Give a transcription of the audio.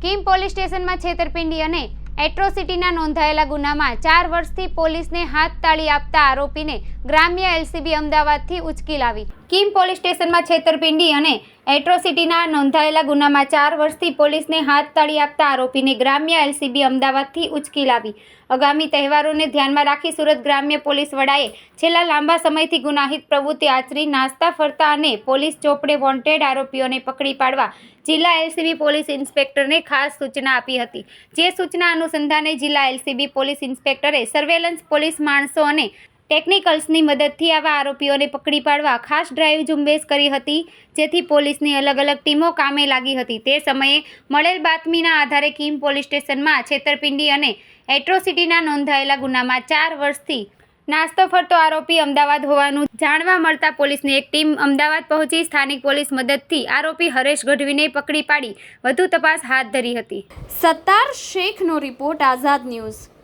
Kim police સ્ટેશનમાં છેતરપિંડી અને એટ્રોસિટીના નોંધાયેલા ગુનામાં ચાર વર્ષથી પોલીસને હાથ તાળી આપતા આરોપીને ગ્રામ્ય એલસીબી અમદાવાદથી ઉચકી લાવી. કિમ પોલીસ સ્ટેશનમાં છેતરપિંડી અને એટ્રોસિટીના નોંધાયેલા ગુનામાં ચાર વર્ષથી પોલીસને હાથ તાળી આપતા આરોપીને ગ્રામ્ય એલસીબી અમદાવાદથી ઉચકી લાવી. આગામી તહેવારોને ધ્યાનમાં રાખી સુરત ગ્રામ્ય પોલીસ વડાએ છેલ્લા લાંબા સમયથી ગુનાહિત પ્રવૃત્તિ આચરી નાસ્તા ફરતા અને પોલીસ ચોપડે વોન્ટેડ આરોપીઓને પકડી પાડવા જિલ્લા એલસીબી પોલીસ ઇન્સ્પેક્ટરને ખાસ સૂચના આપી હતી. જે સૂચના અનુસંધાને જિલ્લા એલસીબી પોલીસ ઇન્સ્પેક્ટરે સર્વેલન્સ પોલીસ માણસો અને ટેકનિકલ્સની મદદથી આવા આરોપીઓને પકડી પાડવા ખાસ ડ્રાઈવ ઝુંબેશ કરી હતી, જેથી પોલીસની અલગ અલગ ટીમો કામે લાગી હતી. તે સમયે મળેલ બાતમીના આધારે કિમ પોલીસ સ્ટેશનમાં છેતરપિંડી અને એટ્રોસિટીના નોંધાયેલા ગુનામાં ચાર વર્ષથી નાસ્તો ફરતો આરોપી અમદાવાદ હોવાનું જાણવા મળતા પોલીસની એક ટીમ અમદાવાદ પહોંચી સ્થાનિક પોલીસ મદદથી આરોપી હરેશ ગઢવીને પકડી પાડી. વધુ તપાસ હાથ ધરી હતી. સત્તાર શેખનો રિપોર્ટ આઝાદ ન્યૂઝ.